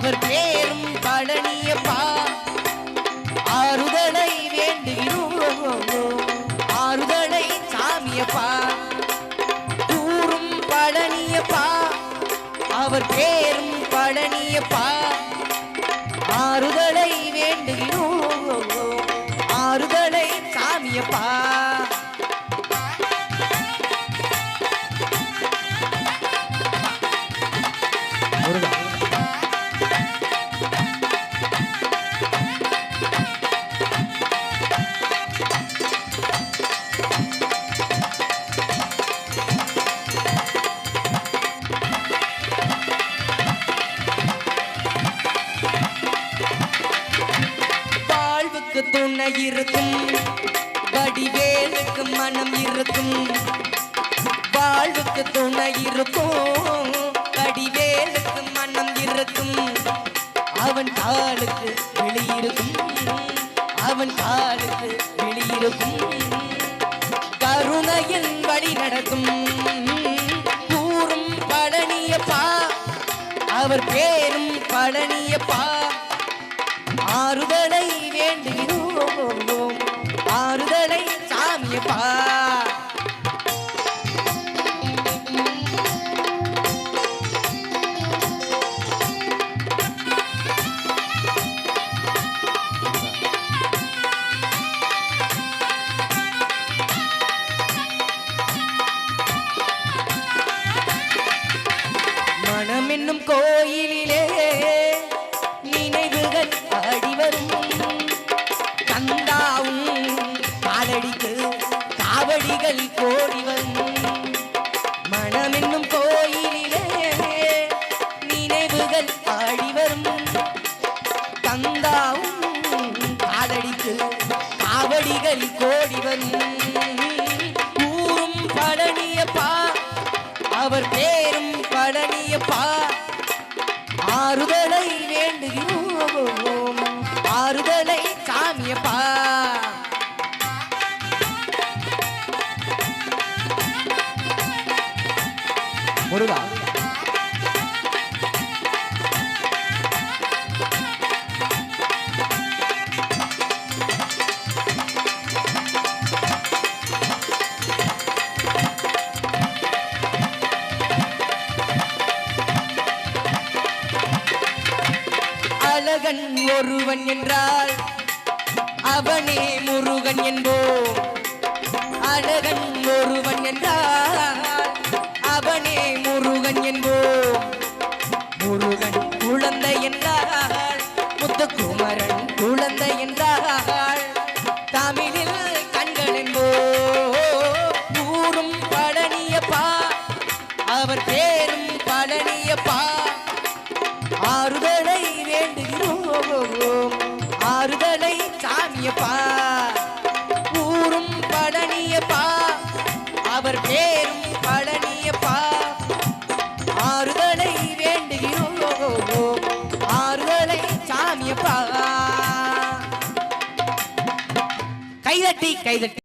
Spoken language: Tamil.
அவர் பேரும் பழனியப்பா. ஆறுதலை வேண்டுகிறோம் ஆறுதலை சாமியப்பா. கூறும் பழனியப்பா. அவர் பேரும் பழனியப்பா. ஆறுதலை வேண்டுகிறோம் ஆறுதலை சாமியப்பா. வாழ்வுக்கு துணை இருக்கும். வடிவேலுக்கு மனம் இருக்கும். வாழ்வுக்கு துணை இருக்கும். வடிவேலுக்கு மனம் இருக்கும். அவன் காலுக்கு வெளியிருக்கும் அவன் காலுக்கு வெளியிருக்கும் கருணையின் வழி நடக்கும். கூறும் பழனியப்பா. அவர் பேரும் பழனியப்பா. ஆறுதலை வேண்டுகிறோம் ஆறுதலை சாமியப்பா. மனம் காவடிகள் கோடி வந்து மனமென்னும் கோயிலே நினைவுகள் ஆடி வரும். தந்தாவும் காலடிக்கு காவடிகள் கோடி வந்து ஊரும் பழனியப்பா அவர் பேரும் பழனியப்பா. ஆறுதலை வேண்டுகிறோம். முருகா அழகன் ஒருவன் என்றால் அவனே முருகன் என்போ அழகன் ஒருவன் என்றால் என்போம் முருகன் குழந்தை என்றால் முத்துக்குமரன் குழந்தை என்றால் தமிழில் கண்கள் என்போம் ஊரும் பழனியப்பா அவர் பேரும் பழனியப்பா. ஆறுதலை வேண்டுகிறோம் ஆறுதலை சாமியப்பா. ஊரும் பழனியப்பா அவர் பேரும் கைதட்டி கைதட்டி